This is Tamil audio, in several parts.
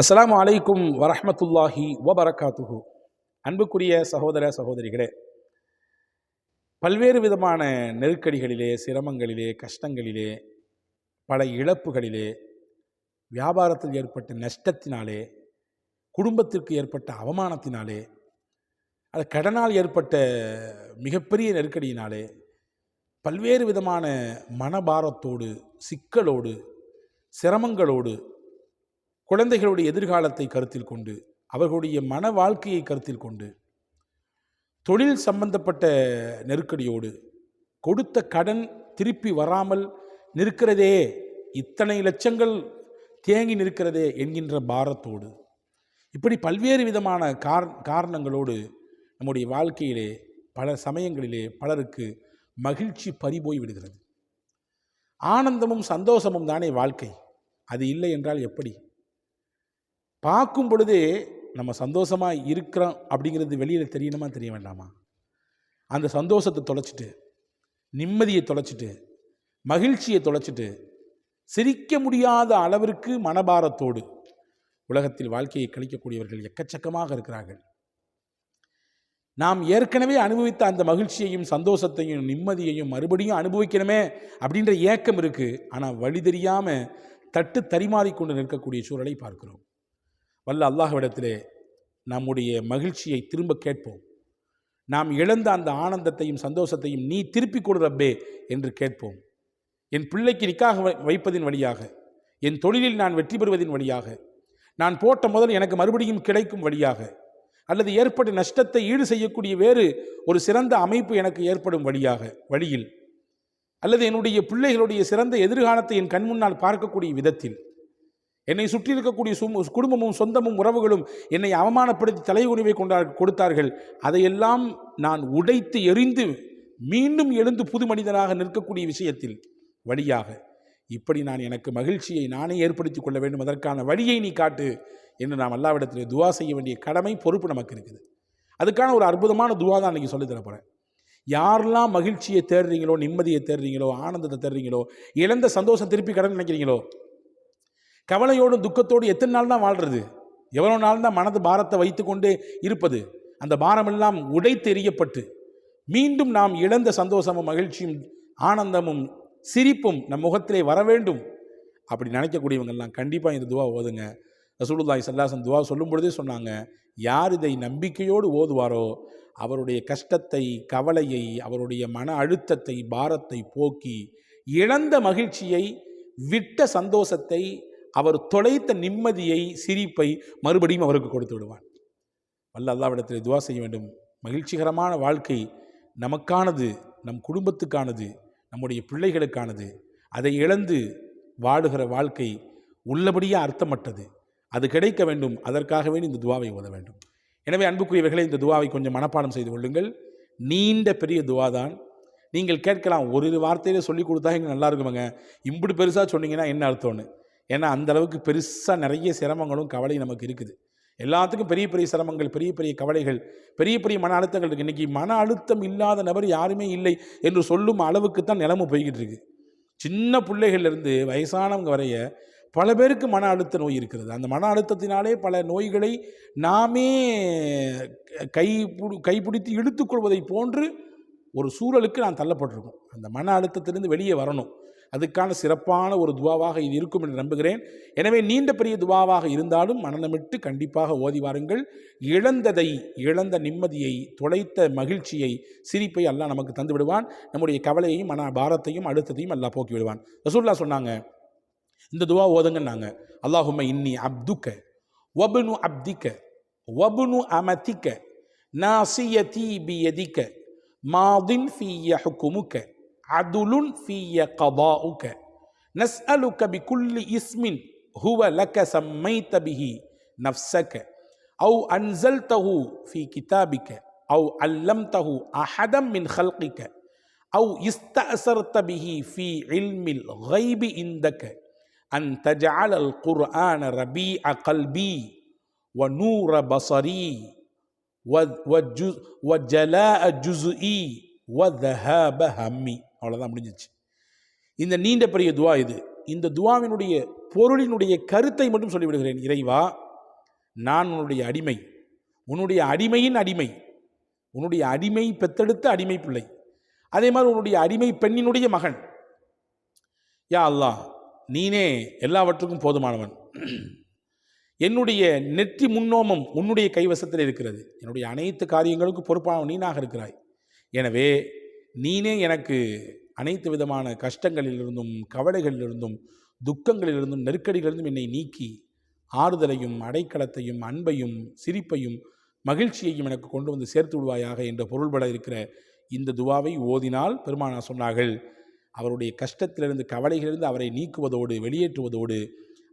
அஸ்லாம் அலைக்கும் வரஹ்மத்துல்லாஹி வபரகாத்துஹு. அன்புக்குரிய சகோதர சகோதரிகளே பல்வேறு விதமான நெருக்கடிகளிலே சிரமங்களிலே கஷ்டங்களிலே பல இழப்புகளிலே வியாபாரத்தில் ஏற்பட்ட நஷ்டத்தினாலே குடும்பத்திற்கு ஏற்பட்ட அவமானத்தினாலே அது கடனால் ஏற்பட்ட மிகப்பெரிய நெருக்கடியினாலே பல்வேறு விதமான மனபாரத்தோடு சிக்கலோடு சிரமங்களோடு குழந்தைகளுடைய எதிர்காலத்தை கருத்தில் கொண்டு அவர்களுடைய மன வாழ்க்கையை கருத்தில் கொண்டு தொழில் சம்பந்தப்பட்ட நெருக்கடியோடு கொடுத்த கடன் திருப்பி வராமல் நிற்கிறதே இத்தனை லட்சங்கள் தேங்கி நிற்கிறதே என்கின்ற பாரத்தோடு இப்படி பல்வேறு விதமான கார் காரணங்களோடு நம்முடைய வாழ்க்கையிலே பல சமயங்களிலே பலருக்கு மகிழ்ச்சி பறிபோய் விடுகிறது. ஆனந்தமும் சந்தோஷமும் தானே வாழ்க்கை. அது இல்லை என்றால் எப்படி? பார்க்கும் பொழுதே நம்ம சந்தோஷமாக இருக்கிறோம் அப்படிங்கிறது வெளியில் தெரியணுமா தெரிய வேண்டாமா? அந்த சந்தோஷத்தை தொலைச்சிட்டு நிம்மதியை தொலைச்சிட்டு மகிழ்ச்சியை தொலைச்சிட்டு சிரிக்க முடியாத அளவிற்கு மனபாரத்தோடு உலகத்தில் வாழ்க்கையை கழிக்கக்கூடியவர்கள் எக்கச்சக்கமாக இருக்கிறார்கள். நாம் ஏற்கனவே அனுபவித்த அந்த மகிழ்ச்சியையும் சந்தோஷத்தையும் நிம்மதியையும் மறுபடியும் அனுபவிக்கணுமே அப்படின்ற ஏக்கம் இருக்குது ஆனால் வழி தெரியாமல் தட்டு தரிமாறிக்கொண்டு நிற்கக்கூடிய சூழலை பார்க்கிறோம். வல்ல அல்லாஹ்விடத்திலே நம்முடைய மகிழ்ச்சியை திரும்ப கேட்போம். நாம் இழந்த அந்த ஆனந்தத்தையும் சந்தோஷத்தையும் நீ திருப்பி கொடு ரப்பே என்று கேட்போம். என் பிள்ளைக்கு நிக்காக வை- வைப்பதின் வழியாக என் தொழிலில் நான் வெற்றி பெறுவதின் வழியாக நான் போட்ட முதல் எனக்கு மறுபடியும் கிடைக்கும் வழியாக அல்லது ஏற்பட்ட நஷ்டத்தை ஈடு செய்யக்கூடிய வேறு ஒரு சிறந்த அமைப்பு எனக்கு ஏற்படும் வழியாக வழியில் அல்லது என்னுடைய பிள்ளைகளுடைய சிறந்த எதிர்காலத்தை என் கண் முன்னால் பார்க்கக்கூடிய விதத்தில். என்னை சுற்றி இருக்கக்கூடிய குடும்பமும் சொந்தமும் உறவுகளும் என்னை அவமானப்படுத்தி தலைகுனிவை கொண்டார் கொடுத்தார்கள். அதையெல்லாம் நான் உடைத்து எறிந்து மீண்டும் எழுந்து புது மனிதனாக நிற்கக்கூடிய விஷயத்தில் வழியாக. இப்படி நான் எனக்கு மகிழ்ச்சியை நானே ஏற்படுத்திக் கொள்ள வேண்டும். அதற்கான வழியை நீ காட்டு என்று நாம் அல்லாவிடத்திலே துவா செய்ய வேண்டிய கடமை பொறுப்பு நமக்கு இருக்குது. அதுக்கான ஒரு அற்புதமான துவா தான் அன்றைக்கி சொல்லித் தரப் போகிறேன் யாரெல்லாம் மகிழ்ச்சியை தேடுறீங்களோ நிம்மதியை தேடுறீங்களோ ஆனந்தத்தை தேடுறீங்களோ இழந்த சந்தோஷம் திருப்பி கடன் நினைக்கிறீங்களோ கவலையோடும் துக்கத்தோடு எத்தனை நாள் தான் வாழ்றது? எவ்வளோ நாள் தான் மனது பாரத்தை வைத்துக்கொண்டே இருப்பது? அந்த பாரமெல்லாம் உடைத்தெறியப்பட்டு மீண்டும் நாம் இழந்த சந்தோஷமும் மகிழ்ச்சியும் ஆனந்தமும் சிரிப்பும் நம் முகத்திலே வர வேண்டும். அப்படி நினைக்கக்கூடியவங்கெல்லாம் கண்டிப்பாக இந்த துவா ஓதுங்க. ரசூலுல்லாய் சல்லாசன் துவா சொல்லும் பொழுதே சொன்னாங்க யார் இதை நம்பிக்கையோடு ஓதுவாரோ அவருடைய கஷ்டத்தை கவலையை அவருடைய மன அழுத்தத்தை பாரத்தை போக்கி இழந்த மகிழ்ச்சியை விட்ட சந்தோஷத்தை அவர் தொலைத்த நிம்மதியை சிரிப்பை மறுபடியும் அவருக்கு கொடுத்து விடுவான் வல்ல அல்லாவிடத்தில் துவா செய்ய வேண்டும். மகிழ்ச்சிகரமான வாழ்க்கை நமக்கானது நம் குடும்பத்துக்கானது நம்முடைய பிள்ளைகளுக்கானது. அதை இழந்து வாழுகிற வாழ்க்கை உள்ளபடியே அர்த்தமற்றது. அது கிடைக்க வேண்டும். அதற்காகவே இந்த துவாவை ஓத வேண்டும். எனவே அன்புக்குரியவர்களே இந்த துவாவை கொஞ்சம் மனப்பாடம் செய்து கொள்ளுங்கள். நீண்ட பெரிய துவா தான் நீங்கள் கேட்கலாம் ஒரு வார்த்தையில் வார்த்தையில சொல்லி கொடுத்தா எங்களுக்கு நல்லா இருக்குமாங்க. இப்படி பெருசாக சொன்னீங்கன்னா என்ன அர்த்தம்னு. ஏன்னா அந்த அளவுக்கு பெருசாக நிறைய சிரமங்களும் கவலையும் நமக்கு இருக்குது. எல்லாத்துக்கும் பெரிய பெரிய சிரமங்கள் பெரிய பெரிய கவலைகள் பெரிய பெரிய மன அழுத்தங்கள் இருக்குது இன்றைக்கி மன அழுத்தம் இல்லாத நபர் யாருமே இல்லை என்று சொல்லும் அளவுக்கு தான் நிலம போய்கிட்டு இருக்கு சின்ன பிள்ளைகள்லேருந்து வயசானவங்க வரைய பல பேருக்கு மன அழுத்த நோய் இருக்கிறது. அந்த மன அழுத்தத்தினாலே பல நோய்களை நாமே கை கைப்பிடித்து இழுத்துக்கொள்வதை போன்று ஒரு சூழலுக்கு நான் தள்ளப்பட்டிருக்கோம். அந்த மன அழுத்தத்திலிருந்து வெளியே வரணும். அதுக்கான சிறப்பான ஒரு துவாவாக இது இருக்கும் என்று நம்புகிறேன். எனவே நீண்ட பெரிய துவாவாக இருந்தாலும் மனநமிட்டு கண்டிப்பாக ஓதி வாருங்கள். இழந்ததை இழந்த நிம்மதியை தொலைத்த மகிழ்ச்சியை சிரிப்பை அல்லாஹ் நமக்கு தந்து விடுவான். நம்முடைய கவலையையும் மன பாரத்தையும் அழுத்தத்தையும் அல்லாஹ் போக்கி விடுவான். ரசூல்லா சொன்னாங்க இந்த துவா ஓதுங்கன்னாங்க. அல்லாஹும இன்னி அப்துக்க வபுனு அப்திக்க வபுனு அமதிக்க நாசியதி பியதிக்க மாதின் ஃபீய ஹுக்குமுக்க عدل في قضاؤك. نسألك بكل اسم هو لك سميت به نفسك. أو أنزلته في كتابك أو علمته أحدا من خلقك أو استأثرت به في علم الغيب عندك أن تجعل القرآن ربيع قلبي ونور بصري وجلاء جزئي وذهاب همي. அவ்வளோதான் முடிஞ்சிச்சு. இந்த நீண்ட பெரிய துவா இது. இந்த துவாவினுடைய பொருளினுடைய கருத்தை மட்டும் சொல்லிவிடுகிறேன். இறைவா நான் உன்னுடைய அடிமை. உன்னுடைய அடிமையின் அடிமை. உன்னுடைய அடிமை பெத்தெடுத்த அடிமை பிள்ளை. அதே மாதிரி உன்னுடைய அடிமை பெண்ணினுடைய மகன். யா அல்லாஹ் நீனே எல்லாவற்றுக்கும் போதுமானவன். என்னுடைய நெற்றி முன்னோமம் உன்னுடைய கைவசத்தில் இருக்கிறது. என்னுடைய அனைத்து காரியங்களுக்கும் பொறுப்பானவன் நீனாக இருக்கிறாய். எனவே நீனே எனக்கு அனைத்து விதமான கஷ்டங்களிலிருந்தும் கவலைகளிலிருந்தும் துக்கங்களிலிருந்தும் நெருக்கடிகளிலிருந்தும் என்னை நீக்கி ஆறுதலையும் அடைக்கலத்தையும் அன்பையும் சிரிப்பையும் மகிழ்ச்சியையும் எனக்கு கொண்டு வந்து சேர்த்து விடுவாயாக என்ற பொருள்பட இருக்கிற இந்த துவாவை ஓதினால் பெருமானா சொன்னார்கள்? அவருடைய கஷ்டத்திலிருந்து கவலைகளிலிருந்து அவரை நீக்குவதோடு வெளியேற்றுவதோடு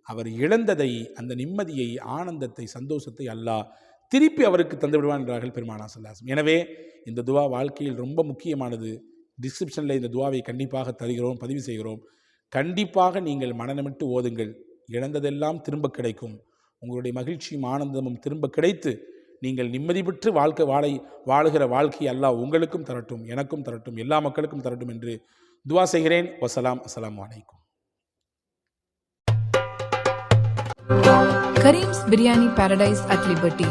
அவர் இழந்ததை அந்த நிம்மதியை ஆனந்தத்தை சந்தோஷத்தை அல்லாஹ் திருப்பி அவருக்கு தந்து விடுவான் என்றார்கள் பெருமானா சல்லாசம் எனவே இந்த துவா வாழ்க்கையில் ரொம்ப முக்கியமானது. டிஸ்கிரிப்ஷனில் இந்த துவாவை கண்டிப்பாக தருகிறோம் பதிவு செய்கிறோம். கண்டிப்பாக நீங்கள் மனநமிட்டு ஓதுங்கள். இழந்ததெல்லாம் திரும்ப கிடைக்கும். உங்களுடைய மகிழ்ச்சியும் ஆனந்தமும் திரும்ப கிடைத்து நீங்கள் நிம்மதி பெற்று வாழ்க்கை வாழை வாழுகிற வாழ்க்கை அல்லாஹ் உங்களுக்கும் தரட்டும் எனக்கும் தரட்டும் எல்லா மக்களுக்கும் தரட்டும் என்று துவா செய்கிறேன். வசலாம். அஸ்லாம் வலைக்கும் Karim's biryani paradise at liberty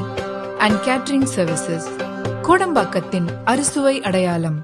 and catering services கோடம்பாக்கத்தின் அறுசுவை அடையாளம்